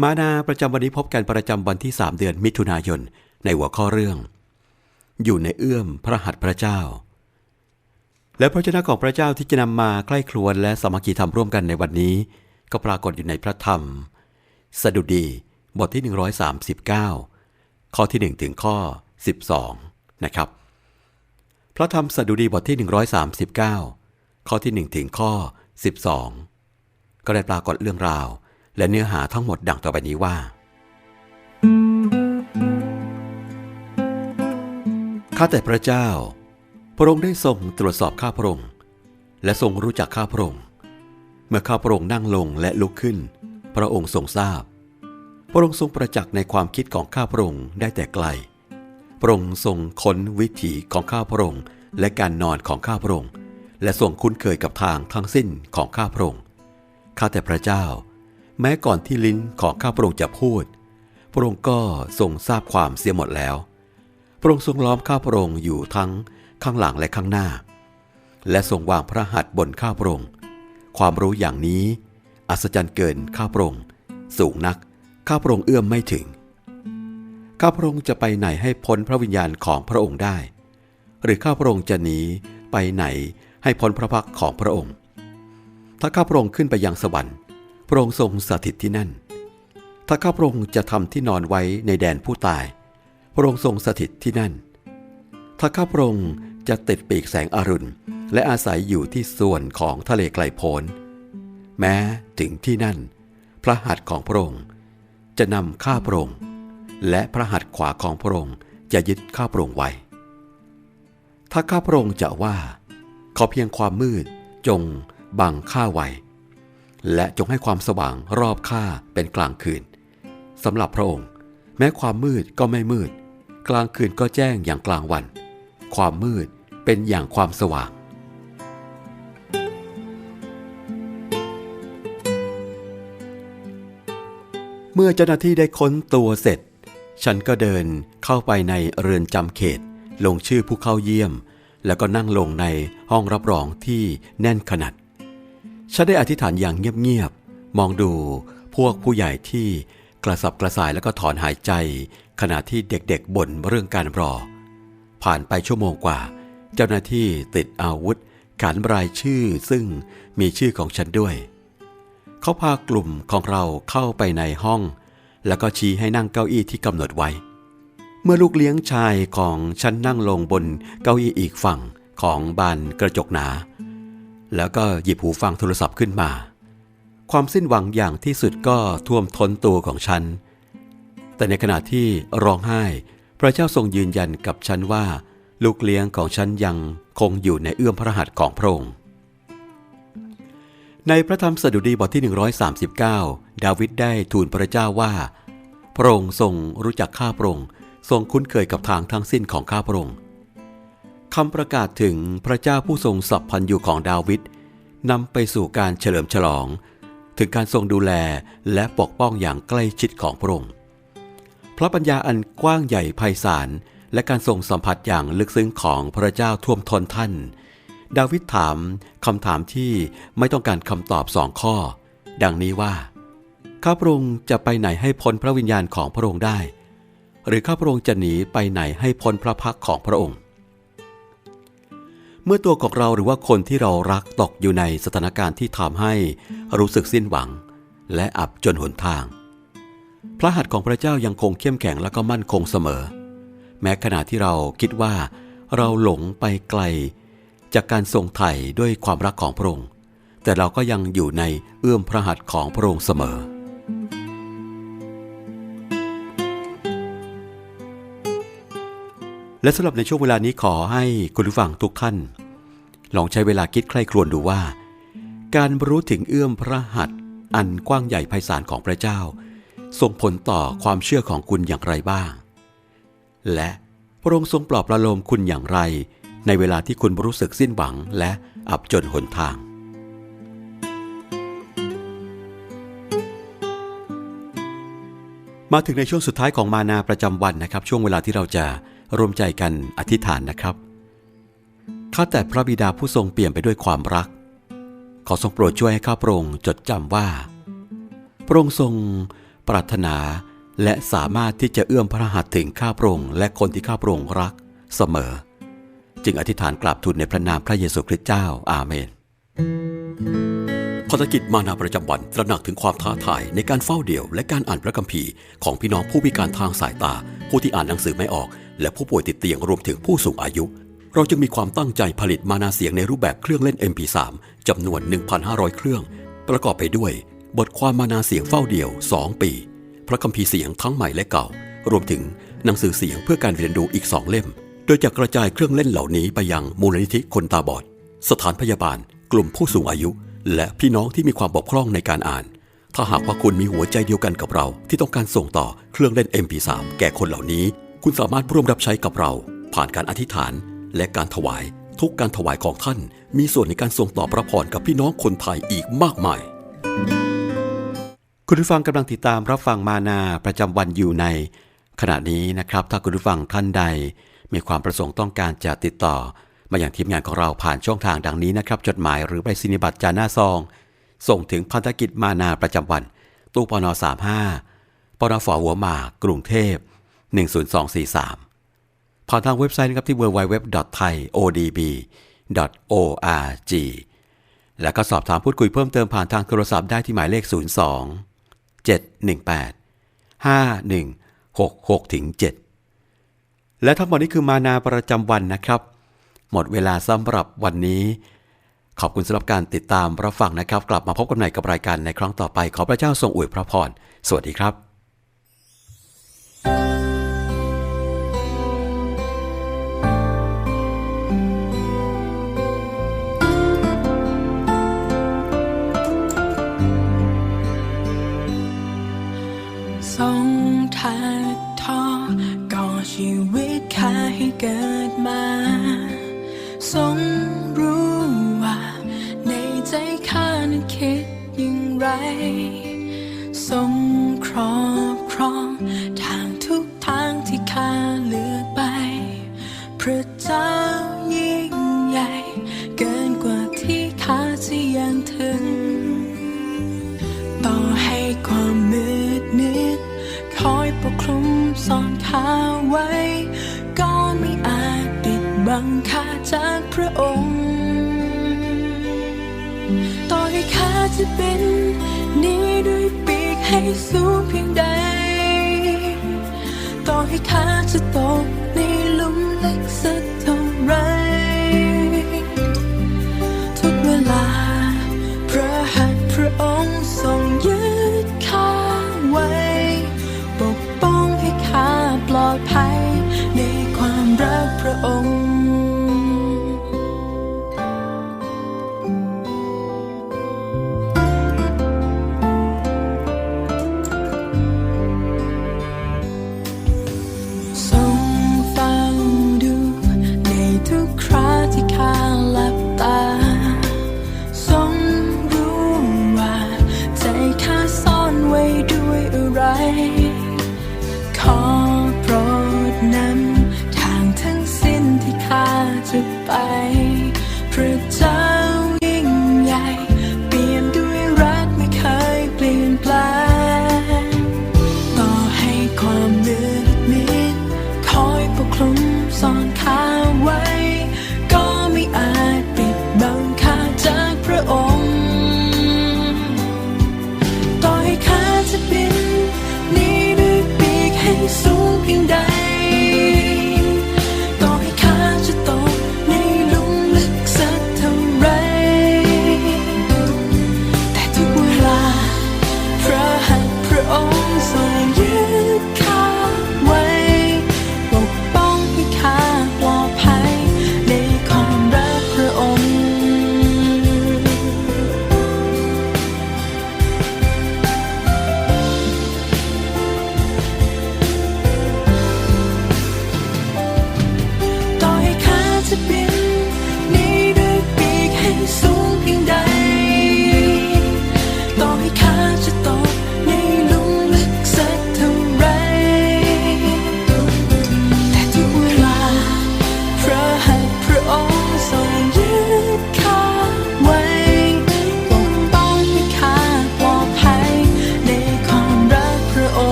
มานาประจำวันนี้พบกันประจำวันที่ 3 เดือนมิถุนายน ในหัวข้อเรื่อง อยู่ในเอื้อมพระหัตถ์พระเจ้า และพระเจ้าของพระเจ้าที่จะนำมาใกล้ครวนและสามัคคีธรรมร่วมกันในวันนี้ ก็ปรากฏอยู่ในพระธรรม สดุดีบทที่ 139 ข้อที่ 1 ถึงข้อ 12 นะครับ พระธรรมสดุดีบทที่ 139 ข้อที่ 1 ถึงข้อ 12 ก็ได้ปรากฏเรื่องราว และเนื้อหาทั้งหมดดังต่อไปนี้ว่า ข้าแต่พระเจ้า พระองค์ได้ทรงตรวจสอบข้าพระองค์ และทรงรู้จักข้าพระองค์ เมื่อข้าพระองค์นั่งลงและลุกขึ้น พระองค์ทรงทราบ พระองค์ทรงประจักษ์ในความคิดของข้าพระองค์ได้แต่ไกล พระองค์ทรงค้นวิถีของข้าพระองค์และการนอนของข้าพระองค์และทรงคุ้นเคยกับทางทั้งสิ้นของข้าพระองค์ ข้าแต่พระเจ้า แม้ก่อนที่ลิ้นของข้าพระองค์จะพูด พระองค์ก็ทรงทราบความเสียหมดแล้ว พระองค์ทรงล้อมข้าพระองค์อยู่ทั้งข้างหลังและข้างหน้า และทรงวางพระหัตถ์บนข้าพระองค์ ความรู้อย่างนี้อัศจรรย์เกินข้าพระองค์สูงนักข้าพระองค์เอื้อมไม่ถึง ข้าพระองค์จะไปไหนให้พ้นพระวิญญาณของพระองค์ได้ หรือข้าพระองค์จะหนีไปไหนให้พ้นพระพักของพระองค์ ถ้าข้าพระองค์ขึ้นไปยังสวรรค์ ระองค์ทรงสถิตที่นั่น ถ้าข้าพระองค์จะทำที่นอนไว้ในแดนผู้ตาย พระองค์ทรงสถิตที่นั่น ถ้าข้าพระองค์จะติดปีกแสงอรุณ และอาศัยอยู่ที่ส่วนของทะเลไกลโพ้น แม้ถึงที่นั่น พระหัตถ์ของพระองค์ จะนำข้าพระองค์ และพระหัตถ์ขวาของพระองค์จะยึดข้าพระองค์ไว้ ถ้าข้าพระองค์จะว่า ขอเพียงความมืดจงบังข้าไว้ และจงให้ความสว่างรอบข้าเป็นกลางคืนสำหรับพระองค์ แม้ความมืดก็ไม่มืด กลางคืนก็แจ้งอย่างกลางวัน ความมืดเป็นอย่างความสว่าง เมื่อเจ้าหน้าที่ได้ค้นตัวเสร็จ ฉันก็เดินเข้าไปในเรือนจำเขต ลงชื่อผู้เข้าเยี่ยม แล้วก็นั่งลงในห้องรับรองที่แน่นขนาด ฉันได้อธิษฐานอย่างเงียบๆ มองดูพวกผู้ใหญ่ที่กระสับกระส่ายแล้วก็ถอนหายใจ ขณะที่เด็กๆบ่นเรื่องการรอ ผ่านไปชั่วโมงกว่า เจ้าหน้าที่ติดอาวุธขันรายชื่อซึ่งมีชื่อของฉันด้วย เขาพากลุ่มของเราเข้าไปในห้อง แล้วก็ชี้ให้นั่งเก้าอี้ที่กำหนดไว้ เมื่อลูกเลี้ยงชายของฉันนั่งลงบนเก้าอี้อีกฝั่งของบานกระจกหนา แล้วก็หยิบหูฟังโทรศัพท์ขึ้นมา ความสิ้นหวังอย่างที่สุดก็ท่วมท้นตัวของฉัน แต่ในขณะที่ร้องไห้ พระเจ้าทรงยืนยันกับฉันว่า ลูกเลี้ยงของฉันยังคงอยู่ในเอื้อมพระหัตถ์ของพระองค์ในพระธรรมสดุดีบทที่ 139 ดาวิดได้ทูลพระเจ้าว่า พระองค์ทรงรู้จักข้าพระองค์ทรงคุ้นเคยกับทางทั้งสิ้นของข้าพระองค์ คำประกาศถึงพระเจ้าผู้ทรงสัพพันอยู่ของดาวิดนำไปสู่การเฉลิมฉลอง ถึงการทรงดูแลและปกป้องอย่างใกล้ชิดของพระองค์พระปัญญาอันกว้างใหญ่ไพศาลและการทรงสัมผัสอย่างลึกซึ้งของพระเจ้าท่วมทนท่าน ดาวิดถามคำถามที่ไม่ต้องการคำตอบสองข้อ ดังนี้ว่าข้าพระองค์จะไปไหนให้พ้นพระวิญญาณของพระองค์ได้ หรือข้าพระองค์จะหนีไปไหนให้พ้นพระพักของพระองค์ เมื่อตัวของเราหรือว่าคนที่เรารักตกอยู่ในสถานการณ์ที่ทำให้รู้สึกสิ้นหวัง และอับจนหนทาง พระหัตถ์ของพระเจ้ายังคงเข้มแข็งและก็มั่นคงเสมอ แม้ขณะที่เราคิดว่าเราหลงไปไกล จากการทรงไถ่ด้วยความรักของพระองค์แต่เราก็ยังอยู่ในเอื้อมพระหัตถ์ของพระองค์เสมอ และสำหรับในช่วงเวลานี้ขอให้คุณผู้ฟังทุกท่าน ลองใช้เวลาคิดใคร่ครวญดูว่า การรู้ถึงเอื้อมพระหัตถ์อันกว้างใหญ่ไพศาลของพระเจ้า ส่งผลต่อความเชื่อของคุณอย่างไรบ้าง และพระองค์ทรงปลอบประโลมคุณอย่างไร ในเวลาที่คุณรู้สึกสิ้นหวังและอับจนหนทาง มาถึงในช่วงสุดท้ายของมานาประจำวันนะครับ ช่วงเวลาที่เราจะ รวมใจกันอธิษฐานนะครับ ข้าแต่พระบิดาผู้ทรงเปี่ยมไปด้วยความรัก ขอทรงโปรดช่วยให้ข้าพระองค์จดจำว่า พระองค์ทรงปรารถนาและสามารถที่จะเอื้อมพระหัตถ์ถึงข้าพระองค์และคนที่ข้าพระองค์รักเสมอ จึงอธิษฐานกราบทูลในพระนามพระเยซูคริสต์เจ้า อาเมน ภารกิจมานาประจำวันตระหนักถึงความท้าทายในการเฝ้าเดี่ยว และการอ่านพระคัมภีร์ของพี่น้องผู้พิการทางสายตา ผู้ที่อ่านหนังสือไม่ออก และผู้ป่วยติดเตียงรวมถึงผู้สูงอายุ เราจึงมีความตั้งใจผลิตมานาเสียงในรูปแบบเครื่องเล่น MP3 จำนวน 1,500 เครื่อง ประกอบไปด้วย บทความมานาเสียงเฝ้าเดี่ยว 2 ปี พระคัมภีร์เสียงทั้งใหม่และเก่า รวมถึงหนังสือเสียงเพื่อการเรียนรู้อีก2เล่ม โดยจะกระจายเครื่องเล่นเหล่านี้ไปยังมูลนิธิคนตาบอด สถานพยาบาล กลุ่มผู้สูงอายุ และพี่น้องที่มีความบกพร่องในการอ่าน ถ้าหากว่าคุณมีหัวใจเดียวกันกับเราที่ต้องการส่งต่อเครื่องเล่น MP3 แก่คนเหล่านี้ คุณสามารถร่วมรับใช้กับเรา ผ่านการอธิษฐาน และการถวาย ทุกการถวายของท่าน มีส่วนในการส่งต่อพระพรกับพี่น้องคนไทยอีกมากมาย คุณผู้ฟังกำลังติดตามรับฟังมานาประจำวันอยู่ใน ขณะนี้นะครับ ถ้าคุณผู้ฟังท่านใด มีความประสงค์ต้องการจะติดต่อ มาอย่างทีมงานของเราผ่านช่องทางดังนี้นะครับ จดหมายหรือไปสินิบัตรจาหน้าซอง ส่งถึงพันธกิจมานาประจำวัน ตู้ปน35ปนฝหัวหมากกรุงเทพ 10243 ผ่านทางเว็บไซต์นะครับที่ www.thaiodb.org และก็สอบถามพูดคุยเพิ่มเติมผ่านทางโทรศัพท์ได้ที่หมายเลข 02 718 5166ถึง7และทั้งหมดนี้คือมานาประจำวันนะครับ หมดเวลาสำหรับวันนี้ ขอบคุณสำหรับการติดตามรับฟังนะครับ กลับมาพบกันใหม่กับรายการในครั้งต่อไป ขอพระเจ้าทรงอวยพระพร สวัสดีครับทรงถักทอก่อชีวิตข้าให้เกิดมา ให้สูงเพียงใด ต่อให้ขาจะตกในหลุมลึกสักเท่าไร ทุกเวลา พระหัตถ์พระองค์ทรงยึดข้าไว้ ปกป้องให้ข้าปลอดภัย ในความรักพระองค์